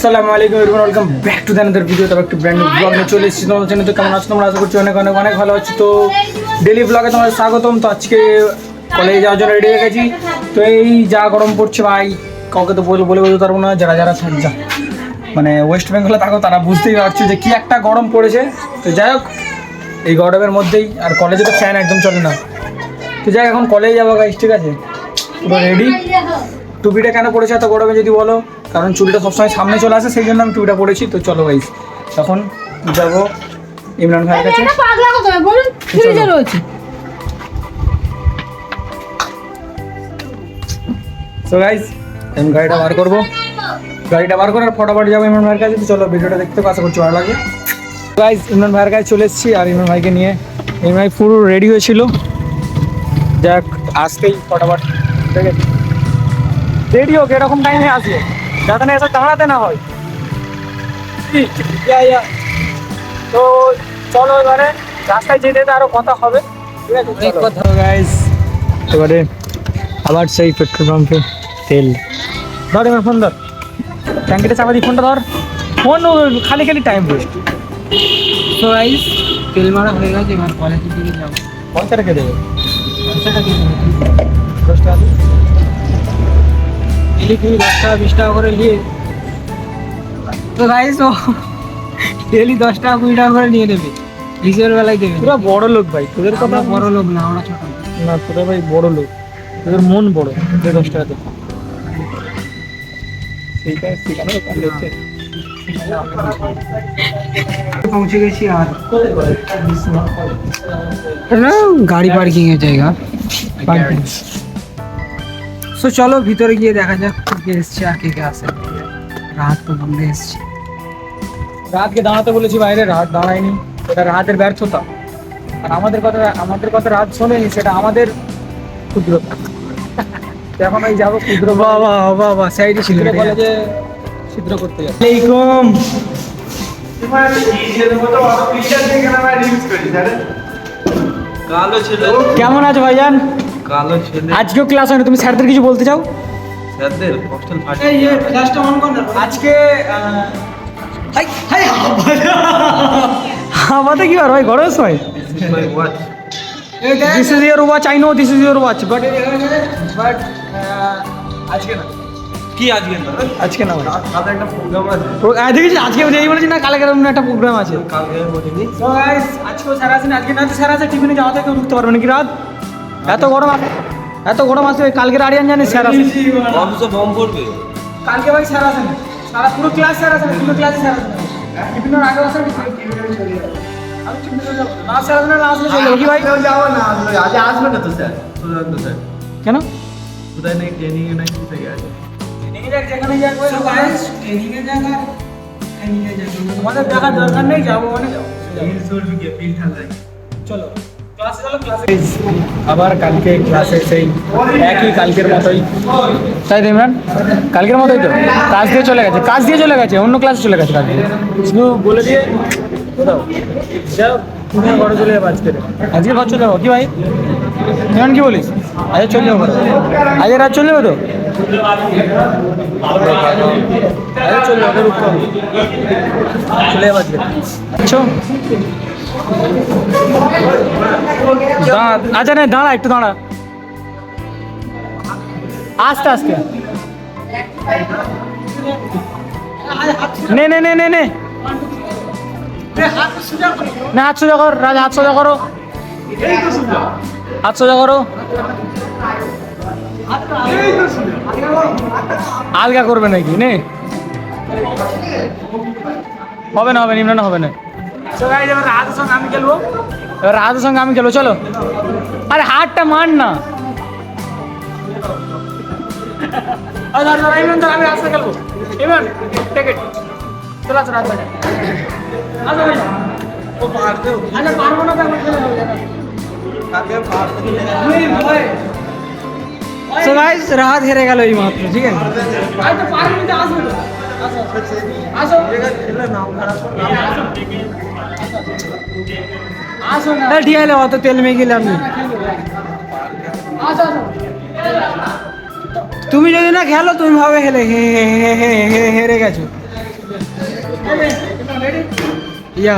আসসালামু আলাইকুম everyone welcome back to the another video তবে একটু ব্র্যান্ড ব্লগ নিয়ে চলে এসেছি। তোমাদের চ্যানেল তো কেমন আছো? তোমরা আশা করছি অনেক অনেক অনেক ভালো আছি। তো ডেলি ব্লগে তোমাদের স্বাগতম। তো আজকে কলেজে যাওয়ার জন্য রেডি হয়ে গেছি। তো এই যা গরম পড়ছে ভাই, কাউকে তো বলে বলে বলতে পারব না, যারা যারা যা। মানে ওয়েস্ট বেঙ্গলে থাকো, তারা বুঝতেই পারছ যে কি একটা গরম পড়েছে। তো যাই হোক, এই গরমের মধ্যেই, আর কলেজে তো ফ্যান একদম চলে না। তো যাই এখন কলেজে যাব গাইস ঠিক আছে? পুরো রেডি টুপিটা কেন পড়েছে এত গরমে যদি বলো? কারণ চুলটা সবসময় সামনে চলে আসে সেই জন্য আমি টুপিটা পড়েছি তো চলো গাইস তখন যাব ইমরান ভাইয়ের কাছে। এটা পাগলা কথা বলুন ফ্রিজে রয়েছে। তো গাইস আমি গাড়িটা বার করব। গাড়িটা বার করার ফটাফট যাব ইমরান ভাইয়ের কাছে। তো চলো ভিডিওটা দেখতে আশা করছি ভালো লাগবে। গাইস ইমরান ভাইয়ের কাছে চলে এসেছি আর ইমরান ভাইকে নিয়ে ইমরান ভাই পুরো রেডি হয়েছিল। যাক আসতেই ফটাফট ঠিক আছে। রেডি হোক এরকম টাইমে আসবে। যাতে না এসে দাঁড়াতে না হয়। তো চলো এবারে রাস্তায় যেতে যেতে আরও কথা হবে। ঠিক আছে অনেক কথা গাইস এবারে আবার সেই পেট্রোল পাম্পে তেল। ধর এবার ফোন ধর। ট্যাঙ্কিটা চাপা দি ফোনটা ধর। ফোন খালি খালি টাইম ওয়েস্ট তো গাইস তেল মারা হয়ে গেছে এবার কলেজের দিকে যাব। পয়সা রেখে দেবে? পয়সাটা কি দশ টাকা ডেলি দশ টাকা বিশ টাকা করে নিয়ে। তো গাইস ও ডেলি দশ টাকা কুড়ি টাকা করে নিয়ে নেবে। হিসেবের বেলায় দেবে। পুরো বড় লোক ভাই তোদের কথা বড় লোক না আমরা ছোট না তোরা ভাই বড় লোক। তোদের মন বড় দে দশ টাকা দে সেইটা সেখানে কাজ হচ্ছে। পৌঁছে গেছি আর। গাড়ি পার্কিং এর জায়গা। পার্কিং সো চলো ভিতরে গিয়ে দেখা যাক কে কে এসছে আর কে কে আসে। রাত তো বন্ধে এসছে। রাতকে দাঁড়াতে বলেছি বাইরে রাত দাঁড়ায়নি। এটা রাতের ব্যর্থতা। আর আমাদের কথা আমাদের কথা রাত শোনেনি সেটা আমাদের ক্ষুদ্রতা। তো এখন ওই যাব ক্ষুদ্র বাবা বাবা সাইডে ছিল ক্ষুদ্র কলেজে ছিদ্র করতে যাব আলাইকুম। কালো ছেলে কেমন আছো ভাইজান? কালো ছেলে। আজকেও ক্লাস হয়নি তুমি স্যারদের কিছু বলতে চাও? স্যারদের হস্টেল ফাটি। এই ফ্ল্যাশটা অন কর না। আজকে হাই হাই আমাদের কি আর ভাই গরমের সময় my watch this is your watch I know this is your watch but but আজকে না। কি আজকে না? আজকে না ভাই কালকে একটা প্রোগ্রাম আছে। দেখেছি আজকে এই বলেছি না কালকে একটা প্রোগ্রাম আছে। কালকে বলিনি। তো গাইস আজকেও স্যার আছেন আজকে না স্যার আছে টিফিনে যাওয়া থেকে ঢুকতে পারবে নাকি রাত? এত গরম আছে এত গরম আছে কালকে আরিয়ান জানে স্যার আছে অফিসে বম পড়বে কালকে ভাই স্যার আছেন। সারা পুরো ক্লাস স্যার আছেন পুরো ক্লাসে স্যার আছেন। টিফিনের আগে আসেন আমি টিফিনে চলে যাব। না স্যার না আসলে চলে যাব। কি ভাই? যাব না আজ আসবে না তো স্যার? কেন? কোথায় নেই ট্রেনিং এ নাই কোথায় গেছে? যেখানে যাক ওই গাইস ট্রেনিং এর জায়গা ট্রেনিং এর জায়গা আমাদের দেখার দরকার নেই যাব মানে যাব। চলবে কি ঠান্ডা চলো। আবার কালকে ক্লাসে সেই একই কালকের মতোই। তাই তো ইমরান? কালকের মতোই তো? কাজ দিয়ে চলে গেছে। কাজ দিয়ে চলে গেছে? অন্য ক্লাসে চলে গেছে কালকে শুধু বলে দিয়ে যাও ঘরে চলে যাব আজকে আজকে ঘর চলে যাব। কি ভাই? ইমরান কি বলিস? আজকে চলে যাব আজকে রাত চলে যাব তো? চলে যাব চলে যাব আজকে। আচ্ছা। আচ্ছা না, দাঁড়া, একটু দাঁড়া। আস্তে আস্তে। নে নে নে নে নে। হাত সোজা কর, রাজা, হাত সোজা করো। হাত সোজা করো। আলগা করবে নাকি? নে। হবে না হবে না ইমরান হবে না। So guys, এবার রাহাতের সঙ্গে আমি খেলব। এবার রাহাতের সঙ্গে আমি খেলব চলো। আরে হাতটা মান না। আরে দাঁড়া, দাঁড়া, ইমরান, দাঁড়া, আমি রাস্তা খেলব। ইমরান টেক ইট চলো আসো রাস্তা আসো ভাই ও পারবে আচ্ছা পারব না তো আমার খেলে হবে না। কালকে পারবে সো গাইস রাত হেরে গেল এই মাত্র ঠিক আছে? আরে তো পারবো না তো আসবে তো আসো আসো খেলে নাম খারাপ আসো আসো না না ঠিক আছে অত তেল মেখে গেলাম না আসো আসো তুমি যদি না খেলো তুমি ভাবে হেলে হে হে হে হে হে হেরে গেছো ইয়া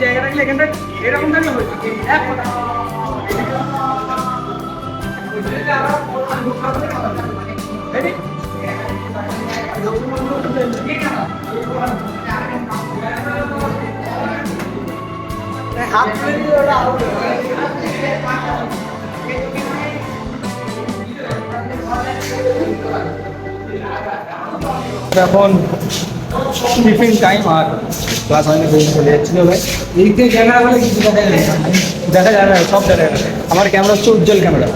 জায়গা রাখলে এখানটা এরকম থাকলে কথা এখন টিফিন টাইম আর ক্লাস হয়নি বেরিয়ে চলে যাচ্ছিল ভাই। এদিক থেকে ক্যামেরা বলে কিছু দেখা যায় না। দেখা যায় না সব দেখা যায় আমার ক্যামেরা হচ্ছে উজ্জ্বল ক্যামেরা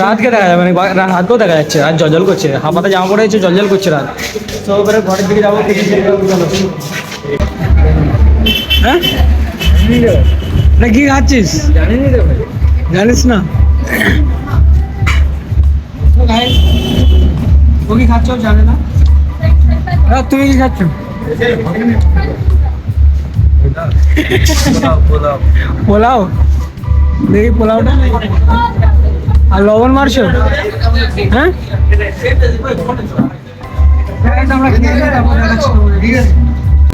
রাতকে দেখা যায় মানে রাতকেও দেখা যাচ্ছে? রাত জল করছে। হাফাতে জামা পড়ে যাচ্ছে জল করছে রাত। তো এবারে ঘরের দিকে যাব। হ্যাঁ? না কি খাচ্ছিস? জানিস না? ও কি খাচ্ছ? জানে না। আর তুমি কি খাচ্ছ? পোলাও। দেখি পোলাওটা। আর লবণ মারছো? হ্যাঁ?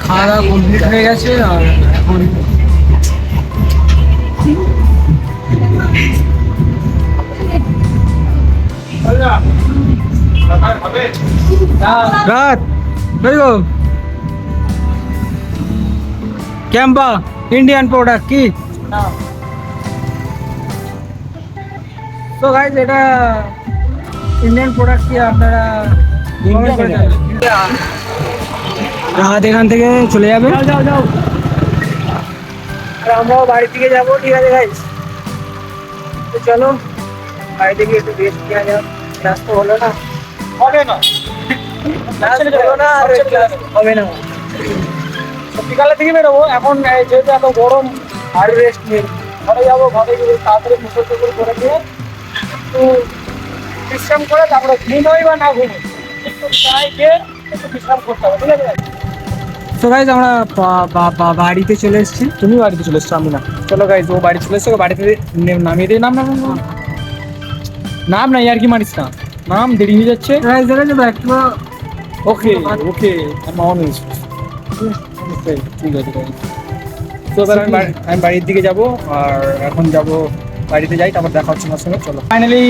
খাওয়া দাওয়া হয়ে গেছে, আর এখন রাত। দেখো ক্যাম্পা ইন্ডিয়ান প্রোডাক্ট কি তো গাইজ এটা ইন্ডিয়ান প্রোডাক্ট কি আপনারা রাত এখান থেকে চলে যাবে। যাও যাও আর আমরাও বাড়ি থেকে যাব ঠিক আছে গাইজ তো চলো বাড়ি থেকে একটু রেস্ট নেওয়া যাক ক্লাস তো হলো না? হবে না। হবে না তো বিকালের দিকে বেরোবো। এখন যেহেতু এত গরম আর রেস্ট নেই। ঘরে যাব ঘরে গিয়ে তাড়াতাড়ি মুখর টুকুর করে দিয়ে একটু বিশ্রাম করে তারপরে ঘুমোই বা না ঘুমোই একটু চাই খেয়ে একটু বিশ্রাম করতে হবে ঠিক আছে? তো গাইজ আমরা বাড়িতে চলে এসেছি। তুমি বাড়িতে চলে এসছো আমি না। চলো গাইজ ও বাড়ি চলে এসছো বাড়িতে নে- নামিয়ে দিয়ে নাম নাম নাম, নাম। নাম না ইয়ার কি মারিস না। নাম দেরি হয়ে যাচ্ছে। গাইজ দেখেছ তো একটু ওকে ওকে আমি অনেস্ট ঠিক আছে তো এবার আমি আমি বাড়ির দিকে যাব, আর এখন যাব বাড়িতে যাই, তারপর দেখা হচ্ছে আমার সঙ্গে, চলো। ফাইনালি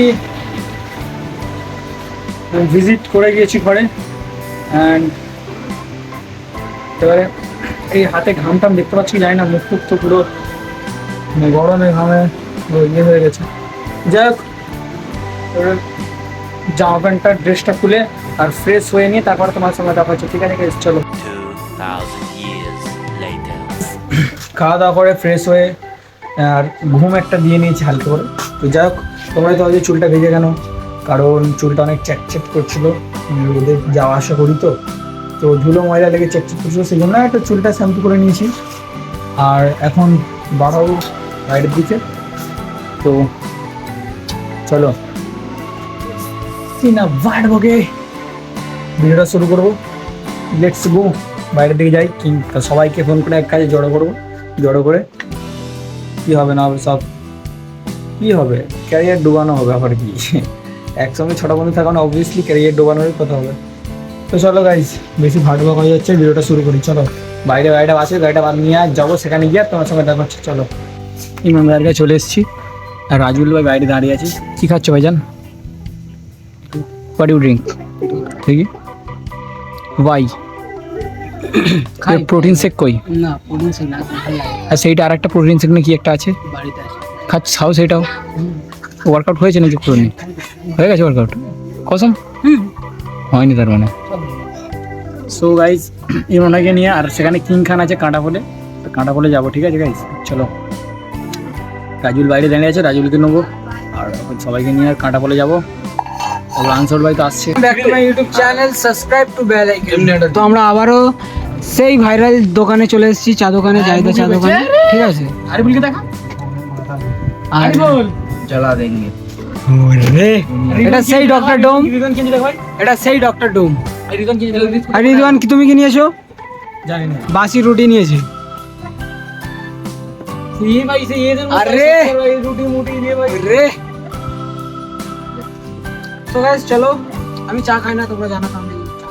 ভিজিট করে গিয়েছি ঘরে অ্যান্ড এবারে এই হাতে ঘাম টাম দেখতে পাচ্ছি জানি না মুখ টুক তো পুরো মানে গরমে ঘামে ইয়ে হয়ে গেছে। যাই হোক জামা প্যান্টটা ড্রেসটা খুলে আর ফ্রেশ হয়ে নিয়ে তারপরে তোমার সঙ্গে দেখা হচ্ছে। ঠিক আছে? চলো। 2,000 years later. খাওয়া দাওয়া করে ফ্রেশ হয়ে আর ঘুম একটা দিয়ে নিয়েছি হালকা করে। তো যাই হোক তোমরা তো যে চুলটা ভেজে কেন? কারণ চুলটা অনেক চ্যাটচ্যাট করছিল। রোদে যাওয়া আসা করি তো। তো ধুলো ময়লা লেগে চ্যাটচ্যাট করছিল সেই জন্য একটা চুলটা শ্যাম্পু করে নিয়েছি। আর এখন বাড়াবো বাইরের দিকে। তো চলো। না বাড়বো গে। ভিডিওটা শুরু করব। লেটস গো বাইরের দিকে যাই কিন্তু সবাইকে ফোন করে এক কাজে জড়ো করব। জড়ো করে কি হবে না হবে সব? কি হবে? ক্যারিয়ার ডুবানো হবে আবার কি? একসঙ্গে ছটা বন্ধু থাকা না অবভিয়াসলি ক্যারিয়ার ডুবানোরই কথা হবে। তো চলো গাইজ বেশি ভাট ভাগ হয়ে যাচ্ছে, ভিডিওটা শুরু করি, চলো। বাইরে গাড়িটা আছে গাড়িটা বাদ নিয়ে আর যাব সেখানে গিয়ে, তোমার সঙ্গে দেখা হচ্ছে, চলো। ভাইয়ের কাছে চলে এসেছি। আর রাজুল ভাই বাইরে দাঁড়িয়ে আছি। কি খাচ্ছ ভাইজান? হোয়াট ইউ ড্রিঙ্ক ঠিক ওয়াই। প্রোটিন শেক কই? না পুলিশ না আর সেইটা আর একটা প্রোটিন শেক না কি একটা আছে? বাড়িতে আছে। খাচ্ছ খাও সেটাও। ওয়ার্কআউট হয়েছে না যুক্ত হয়ে গেছে ওয়ার্কআউট কসম? হয়নি তার মানে। সো গাইজ ইমরানকে নিয়ে আর সেখানে কিং খান আছে কাঁটা বলে কাঁটা বলে যাব ঠিক আছে গাইজ চলো। রাজুল বাইরে দাঁড়িয়ে আছে রাজুলকে নেব। আর সবাইকে নিয়ে আর কাঁটা বলে যাব। তারপর আনসার ভাই তো আসছে back to my YouTube channel subscribe to bell icon তো আমরা আবারও সেই ভাইরাল দোকানে চলে এসেছি চা দোকানে জায়দা চা দোকানে ঠিক আছে আরে বলকে দেখা আর चला देंगे ওরে এটা সেই ডক্টর ডোম রিজন কিনছি দেখ ভাই এটা সেই ডক্টর ডোম রিজন কিনছি আর রিদওয়ান কি তুমি কি নিয়েছো জানি না বাসি রুটি নিয়েছে ये भाई से ये अरे! রুটি মুটি নিয়ে ভাই রে তো গাইস চলো আমি চা খাই না তোমরা জানো তো আমি চা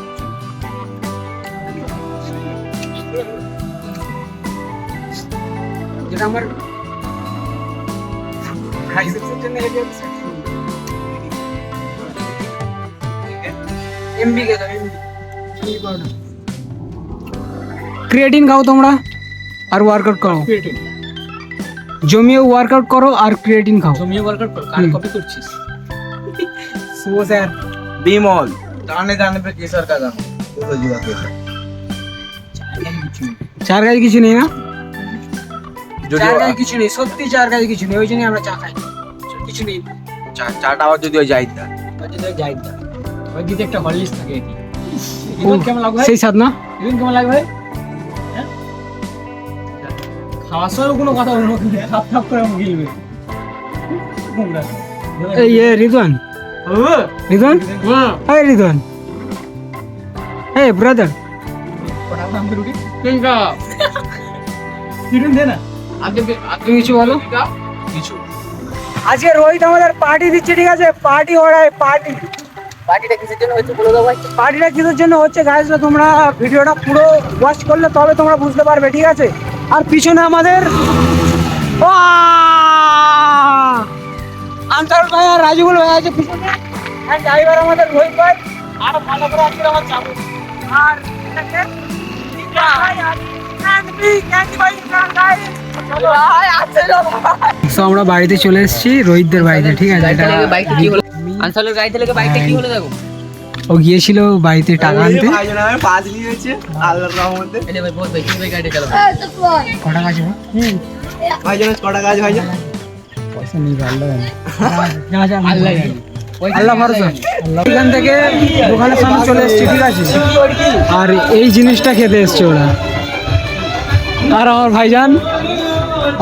যেটা আমার ট্রাইসেপসের জন্য হেভি আছে এমবি কে দাও এমবি ক্রিয়েটিন খাও তোমরা আর ওয়ার্কআউট করো জমিয়ে ওয়ার্কআউট করো আর ক্রিয়েটিন খাও জমিয়ে ওয়ার্কআউট কর কার হুম। কপি করছিস শুভ স্যার बीमॉल दाने दाने पे केसर का दाना तो जुआ के চার গাছ কিছু নেই না जो চার গাছ কিছু নেই সত্যি চার গাছ কিছু নেই ওই জন্যই আমরা চা খাই কিছু নেই চাটা আবার যদি ওই যাইতা যাই না ওই দিকে একটা হরলিক্স থাকে কি রিজন কেমন লাগবে ভাই সেই স্বাদ না রিজন কেমন লাগবে ভাই হ্যাঁ? খাওয়ার সময় কোনো কথা বলবো না, থাপ থাপ করে গিলবে এই এ রিদওয়ান এই এই ব্রাদার। কিছু বলো। কিছু। আজকে রোহিত আমাদের পার্টি দিচ্ছে ঠিক আছে? পার্টি ওরাই পার্টি পার্টিটা কিসের জন্য হচ্ছে বলে দাও ভাই? পার্টিটা কিসের জন্য হচ্ছে গাইজরা তোমরা ভিডিওটা পুরো ওয়াচ করলে তবে তোমরা বুঝতে পারবে ঠিক আছে? আর পিছনে আমাদের আনসার ভাই আর রাজুগুল ভাই আছে পিছনে। আর ড্রাইভার আমাদের রোহিত ভাই। আর ভালো করে আজকে আমার চাবো আর আমরা বাড়িতে চলে এসেছি রোহিতদের বাড়িতে ঠিক আছে? এটা গাড়িতে লেগে বাইকটা কি হলো দেখো। ও গিয়েছিল বাড়িতে টাকা আনতে? পাঁচ নিয়েছে আল্লাহর রহমতে। ভাই ভাই কটা কাছে ভাই কটা কাজ ভাই পয়সা নেই আল্লাহ আল্লাহ আল্লাহ ভরসা এখান থেকে দোকানের সামনে চলে এসেছি ঠিক আছে? আর এই জিনিসটা খেতে এসছে ওরা। আর আমার ভাইজান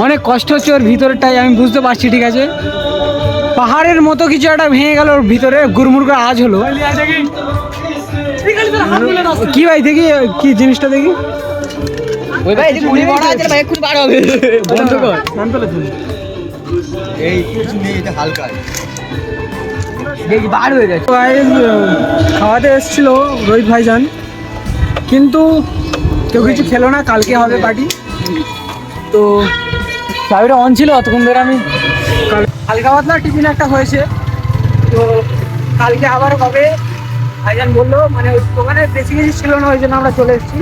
অনেক কষ্ট হচ্ছে ওর ভিতরটাই আমি বুঝতে পারছি ঠিক আছে? পাহাড়ের মতো কিছু একটা ভেঙে গেল ওর ভিতরে গুড়মুড় করে আজ হলো। কি ভাই দেখি কি জিনিসটা দেখি? ওই ভাই বড় আছে ভাই হবে। বন্ধ কর। নাম পেলে তুমি এই কিছু নেই এটা হালকা। দেখি বার হয়ে গেছে। গাইস খাওয়াতে এসেছিল রোহিত ভাইজান। কিন্তু কেউ কিছু খেলো না কালকে হবে পার্টি তো চাবিটা অন ছিল অতক্ষণ ধরে আমি হালকা পাতলা টিফিন একটা হয়েছে। তো কালকে আবার হবে। ভাইজান বলল মানে দোকানে বেশি কিছু ছিল না ওই জন্য আমরা চলে এসেছি।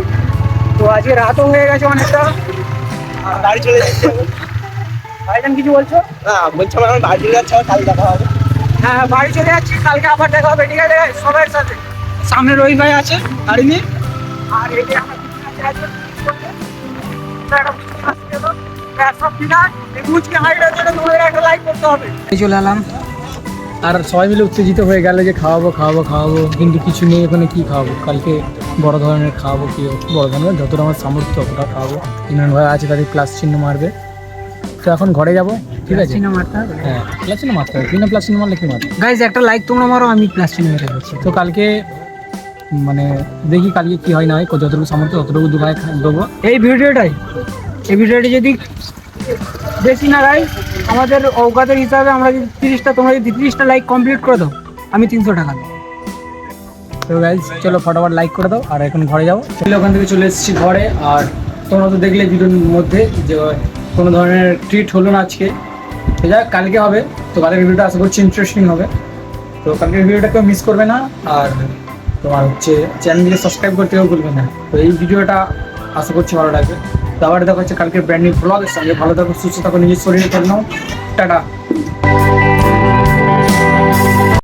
তো আজকে রাতও হয়ে গেছে অনেকটা। বাড়ি চলে যাচ্ছে। ভাইজান কিছু বলছো? না বলছি আমার বাড়ি চলে যাচ্ছে কাল দেখা হবে। হ্যাঁ বাড়ি চলে যাচ্ছি কালকে আবার দেখা হবে ঠিক আছে? সবার সাথে। সামনে রোহিত ভাই আছে গাড়ি নিয়ে। আর এই যে আমার। চলে এলাম। আর সবাই মিলে উত্তেজিত হয়ে গেল যে খাওয়াবো খাওয়াবো খাওয়াবো। কিন্তু কিছু নেই ওখানে কি খাওয়াবো? কালকে বড় ধরনের খাওয়াবো কি বড় ধরনের যতটা আমার সামর্থ্য ততটা খাওয়াবো। ইমরান ভাই আছে তাদের প্লাস চিহ্ন মারবে। তো এখন ঘরে যাব ঠিক আছে? চিহ্ন মারতে হবে। হ্যাঁ প্লাস চিহ্ন মারতে হবে। বিনা প্লাস চিহ্ন মারলে কি মারবে? গাইজ একটা লাইক তোমরা মারো আমি প্লাস চিহ্ন মেরে দিচ্ছি। তো কালকে মানে দেখি কালকে কি হয় না হয় যতটুকু সামর্থ্য ততটুকু দুবাই দেবো। এই ভিডিওটাই। এই ভিডিওটি যদি বেশি না গাই আমাদের অজ্ঞাতের হিসাবে আমরা যদি তিরিশটা তোমরা যদি তিরিশটা লাইক কমপ্লিট করে দাও আমি তিনশো টাকা দেবো। তো গাইজ চলো ফটাফট লাইক করে দাও আর এখন ঘরে যাব। চলে ওখান থেকে চলে এসেছি ঘরে আর তোমরা তো দেখলে ভিডিওর মধ্যে যে কোনো ধরনের ট্রিট হলো না আজকে। তো কালকে হবে। তো কালকের ভিডিওটা আশা করছি ইন্টারেস্টিং হবে। তো কালকের ভিডিওটা কেউ মিস করবে না। আর তোমার হচ্ছে চ্যানেলকে সাবস্ক্রাইব করতেও ভুলবে না। তো এই ভিডিওটা আশা করছি ভালো লাগবে। তো আবার দেখা হচ্ছে কালকে ব্র্যান্ড নিউ ব্লগের সঙ্গে। ভালো থাকো, সুস্থ থাকো, নিজের শরীরের জন্য টাটা।